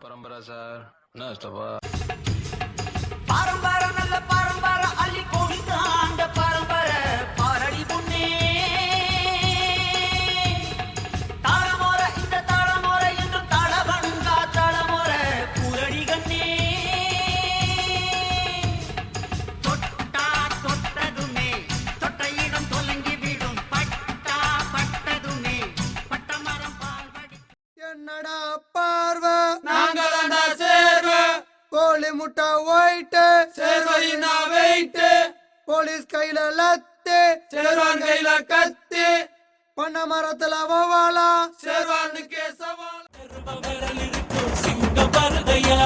பரம்பரை சார். என்ன பாரம்பரிய என்னடா பார்வை? நாங்களாண்டா சேர்வ. கோழி முட்டை ஒயிட்டு சேர்வையினா வெயிட்டு போலீஸ் கையில லத்து. சேர்வான் கையில கத்தி. பண்ண மரத்துல வவாலா. சேர்வானுக்கே சவால். சிங்க பரதையா